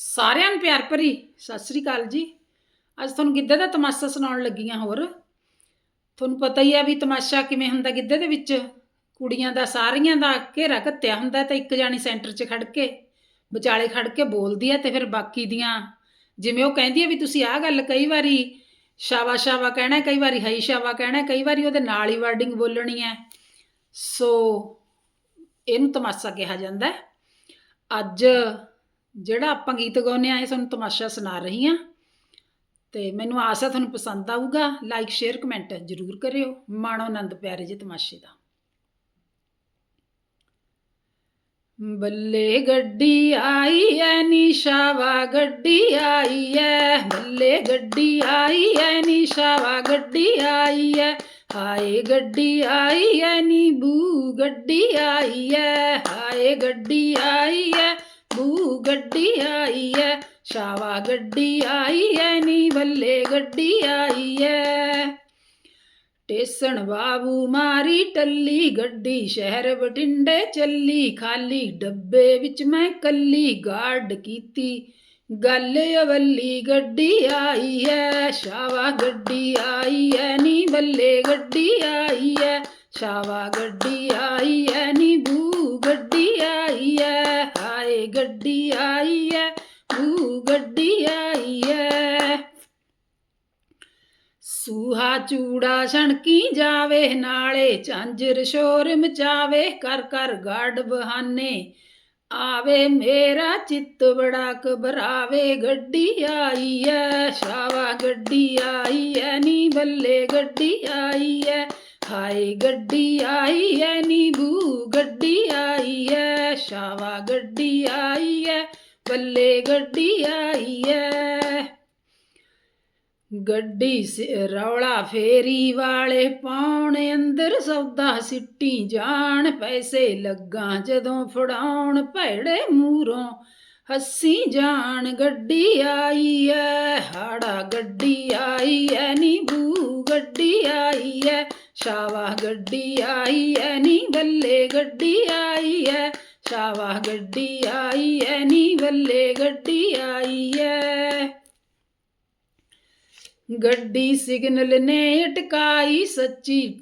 ਸਾਰਿਆਂ ਨੂੰ ਪਿਆਰ ਭਰੀ ਸਤਿ ਸ੍ਰੀ ਅਕਾਲ ਜੀ। ਅੱਜ ਤੁਹਾਨੂੰ ਗਿੱਧੇ ਦਾ ਤਮਾਸ਼ਾ ਸੁਣਾਉਣ ਲੱਗੀ ਹਾਂ ਹੋਰ। ਤੁਹਾਨੂੰ ਪਤਾ ਹੀ ਆ ਵੀ ਤਮਾਸ਼ਾ ਕਿਵੇਂ ਹੁੰਦਾ ਗਿੱਧੇ ਦੇ ਵਿੱਚ। ਕੁੜੀਆਂ ਦਾ, ਸਾਰੀਆਂ ਦਾ ਘੇਰਾ ਘੱਤਿਆ ਹੁੰਦਾ ਤੇ ਇੱਕ ਜਾਣੀ ਸੈਂਟਰ 'ਚ ਖੜ ਕੇ, ਵਿਚਾਲੇ ਖੜ ਕੇ ਬੋਲਦੀ ਆ ਤੇ ਫਿਰ ਬਾਕੀ ਦੀਆਂ ਜਿਵੇਂ ਉਹ ਕਹਿੰਦੀ ਆ ਵੀ ਤੁਸੀਂ ਆਹ ਗੱਲ ਕਈ ਵਾਰੀ ਸ਼ਾਵਾ ਸ਼ਾਵਾ ਕਹਿਣਾ ਕਈ ਵਾਰੀ ਹਈ ਸ਼ਾਵਾ ਕਹਿਣਾ ਕਈ ਵਾਰੀ ਉਹਦੇ ਨਾਲ ਹੀ ਵਰਡਿੰਗ ਬੋਲਣੀ ਹੈ। ਸੋ ਇਹਨੂੰ ਤਮਾਸ਼ਾ ਕਿਹਾ ਜਾਂਦਾ ਅੱਜ ਜਿਹੜਾ ਆਪਾਂ ਗੀਤ ਗਾਉਂਦੇ ਆ ਇਹ ਤੁਹਾਨੂੰ ਤਮਾਸ਼ਾ ਸੁਣਾ ਰਹੀ ਆ ਤੇ ਮੈਨੂੰ ਆਸ ਹੈ ਤੁਹਾਨੂੰ ਪਸੰਦ ਆਊਗਾ। ਲਾਈਕ ਸ਼ੇਅਰ ਕਮੈਂਟ ਜ਼ਰੂਰ ਕਰਿਓ। ਮਾਣੋ ਆਨੰਦ ਪਿਆਰੇ ਜੇ ਤਮਾਸ਼ੇ ਦਾ। ਬੱਲੇ ਗੱਡੀ ਆਈ ਐ, ਨਿਸ਼ਾਵਾ ਗੱਡੀ ਆਈ ਐ। ਬੱਲੇ ਗੱਡੀ ਆਈ ਐ, ਨਿਸ਼ਾਵਾ ਗੱਡੀ ਆਈ ਐ। ਹਾਏ ਗੱਡੀ ਆਈ ਐ, ਨੀਬੂ ਗੱਡੀ ਆਈ ਐ। ਹਾਏ ਗੱਡੀ ਆਈ ਐ ਗੱਡੀ ਆਈ ਐ ਸ਼ਾਵਾ ਗੱਡੀ ਆਈ ਐ ਨੀ ਬੱਲੇ ਗੱਡੀ ਆਈ ਐ। ਟੇਸਣ ਬਾਬੂ ਮਾਰੀ ਟੱਲੀ, ਗੱਡੀ ਸ਼ਹਿਰ ਬਟਿੰਡੇ ਚੱਲੀ, ਖਾਲੀ ਡੱਬੇ ਵਿੱਚ ਮੈਂ ਕੱਲੀ ਗਾਰਡ ਕੀਤੀ। ਗੱਲ ਅਵੱਲੀ ਗੱਡੀ ਆਈ ਐ ਸ਼ਾਵਾ ਗੱਡੀ ਆਈ ਐ ਨੀ ਬੱਲੇ ਗੱਡੀ ਆਈ ਐ। ਸ਼ਾਵਾ ਗੱਡੀ ਆਈ ਐ ਨੀ ਬੂ ਗੱਡੀ ਆਈ ਐ। ਹਾਏ ਗੱਡੀ ਆਈ ਐ, ਬੂ ਗੱਡੀ ਆਈ ਐ। ਸੂਹਾ ਚੂੜਾ ਛਣਕੀ ਜਾਵੇ, ਨਾਲੇ ਝਾਂਜਰ ਸ਼ੋਰ ਮਚਾਵੇ ਕਰ ਕਰ ਗਾਡ ਬਹਾਨੇ ਆਵੇ, ਮੇਰਾ ਚਿੱਤ ਬੜਾ ਘਬਰਾਵੇ, ਗੱਡੀ ਆਈ ਐ ਸ਼ਾਵਾ ਗੱਡੀ ਆਈ ਐ, ਨੀ ਬੱਲੇ ਗੱਡੀ ਆਈ ਐ, ਹਾਏ ਗੱਡੀ ਆਈ ਐ, ਨੀ ਸ਼ਾਵਾ ਗੱਡੀ ਆਈ ਐ, ਬੱਲੇ ਗੱਡੀ ਆਈ ਐ। ਗੱਡੀ ਰੌਲਾ ਫੇਰੀ ਵਾਲੇ ਪਾਉਣ, ਅੰਦਰ ਸੌਦਾ ਸਿੱਟੀ ਜਾਣ, ਪੈਸੇ ਲੱਗਾ ਜਦੋਂ ਫੜਾਉਣ, ਭੈੜੇ ਮੂਰੋਂ ਹੱਸੀ ਜਾਣ, ਗੱਡੀ ਆਈ ਐ, ਹਾੜਾ ਗੱਡੀ ਆਈ ਐ ਨੀ ਬੂ ਗੱਡੀ ਆਈ ਐ ਸ਼ਾਵਾ ਗੱਡੀ ਆਈ ਐ, ਨੀ ਬੱਲੇ ਗੱਡੀ ਆਈ ਐ। ਸ਼ਾਵਾ ਗੱਡੀ ਆਈ ਐ, ਨੀ ਬੱਲੇ ਗੱਡੀ ਆਈ ਐ। ਗੱਡੀ ਸਿਗਨਲ ਨੇ ਅਟਕਾਈ ਸੱਚੀ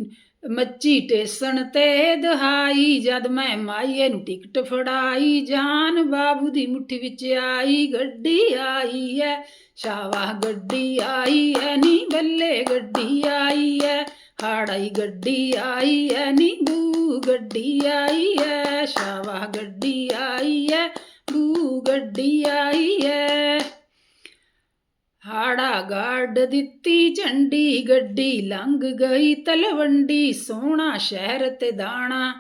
ਮੱਚੀ ਟੇਸਣ ਤੇ ਦਹਾਈ। ਜਦ ਮੈਂ ਮਾਈਏ ਨੂੰ ਟਿਕਟ ਫੜਾਈ, ਜਾਨ ਬਾਬੂ ਦੀ ਮੁੱਠੀ ਵਿੱਚ ਆਈ। ਗੱਡੀ ਆਈ ਐ ਸ਼ਾਵਾ ਗੱਡੀ ਆਈ ਐ, ਨੀ ਬੱਲੇ ਗੱਡੀ ਆਈ ਐ। ਹਾੜਾਈ ਗੱਡੀ ਆਈ ਐ, ਨੀ ਬੂ ਗੱਡੀ ਆਈ ਐ। ਸ਼ਾਵਾ ਗੱਡੀ ਆਈ ਐ ਬੂ ਗੱਡੀ ਆਈ ਐ ਹਾੜਾ ਗਾੜ ਦਿੱਤੀ ਝੰਡੀ, ਗੱਡੀ ਲੰਘ ਗਈ ਤਲਵੰਡੀ, ਸੋਹਣਾ ਸ਼ਹਿਰ ਤੇ ਦਾਣਾ।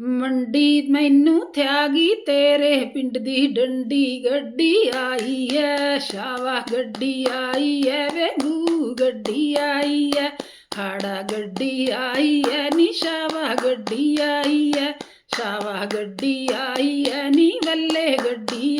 ਮੰਡੀ ਮੈਨੂੰ ਥਿਆਗੀ, ਤੇਰੇ ਪਿੰਡ ਦੀ ਡੰਡੀ ਗੱਡੀ ਆਈ ਐ ਸ਼ਾਵਾ ਗੱਡੀ ਆਈ ਐ ਵੇ ਗੂ ਗੱਡੀ ਆਈ ਐ ਹਾੜਾ ਗੱਡੀ ਆਈ ਐ ਨੀ, ਸ਼ਾਵਾ ਗੱਡੀ ਆਈ ਐ ਸ਼ਾਵਾ ਗੱਡੀ ਆਈ ਐ ਨੀ ਬੱਲੇ ਗੱਡੀ